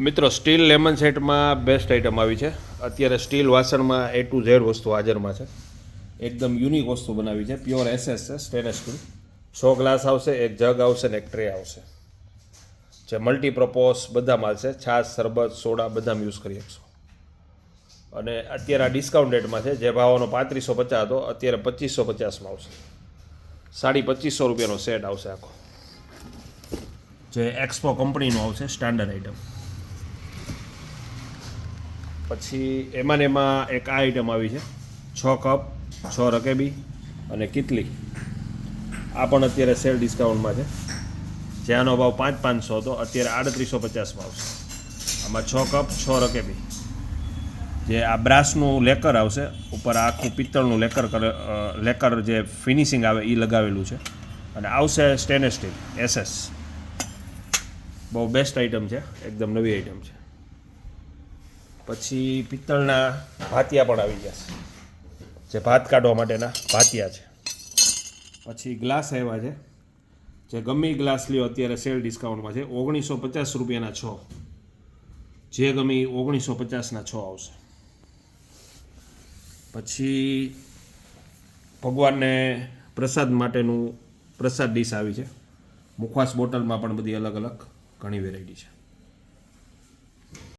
મિત્રો, steel lemon સેટમાં best item આવી છે. અત્યારે સ્ટીલ વાસણમાં એ ટુ ઝેડ વસ્તુ હાજરમાં છે. એકદમ યુનિક વસ્તુ બનાવી છે. પ્યોર એસએસ છે સ્ટેનલેસ સ્ટીલ સો ગ્લાસ આવશે, એક જગ આવશે ને એક ટ્રે આવશે. જે મલ્ટીપ્રપોઝ બધા માલ છે. છાશ, શરબત, સોડા બધામાં યુઝ કરી શકશો. અને અત્યારે આ ડિસ્કાઉન્ટ રેટમાં છે. જે ભાવનો પાંત્રીસો પચાસ હતો, અત્યારે પચીસો પચાસમાં આવશે. સાડી પચીસો રૂપિયાનો સેટ આવશે આખો. જે એક્સપો કંપનીનો આવશે સ્ટાન્ડર્ડ આઇટમ પછી એમાં એમાં એક આ આઇટમ આવી છે. છ કપ, છ રકેબી અને કિટલી. આ પણ અત્યારે સેલ ડિસ્કાઉન્ટમાં છે. જ્યાંનો ભાવ પાંચ પાંચસો હતો, અત્યારે આડત્રીસો પચાસમાં આવશે આમાં છ કપ, છ રકેબી. જે આ બ્રાસનું લેકર આવશે, ઉપર આખું પિત્તળનું લેકર કરે લેકર જે ફિનિશિંગ આવે એ લગાવેલું છે. અને આવશે સ્ટેનલેસ સ્ટીલ એસએસ બહુ બેસ્ટ આઇટમ છે, એકદમ નવી આઇટમ છે. પછી પિત્તળના ભાતિયા પણ આવી ગયા છે. જે ભાત કાઢવા માટેના ભાતિયા છે. પછી ગ્લાસ આવ્યા છે. જે ગમે ગ્લાસ લ્યો અત્યારે સેલ ડિસ્કાઉન્ટમાં છે. ઓગણીસો પચાસ રૂપિયાના છ. જે ગમે ઓગણીસો પચાસના છ આવશે. પછી ભગવાનને પ્રસાદ માટેનું પ્રસાદ ડીશ આવી છે. મુખવાસ બોટલમાં પણ બધી અલગ અલગ ઘણી વેરાયટી છે.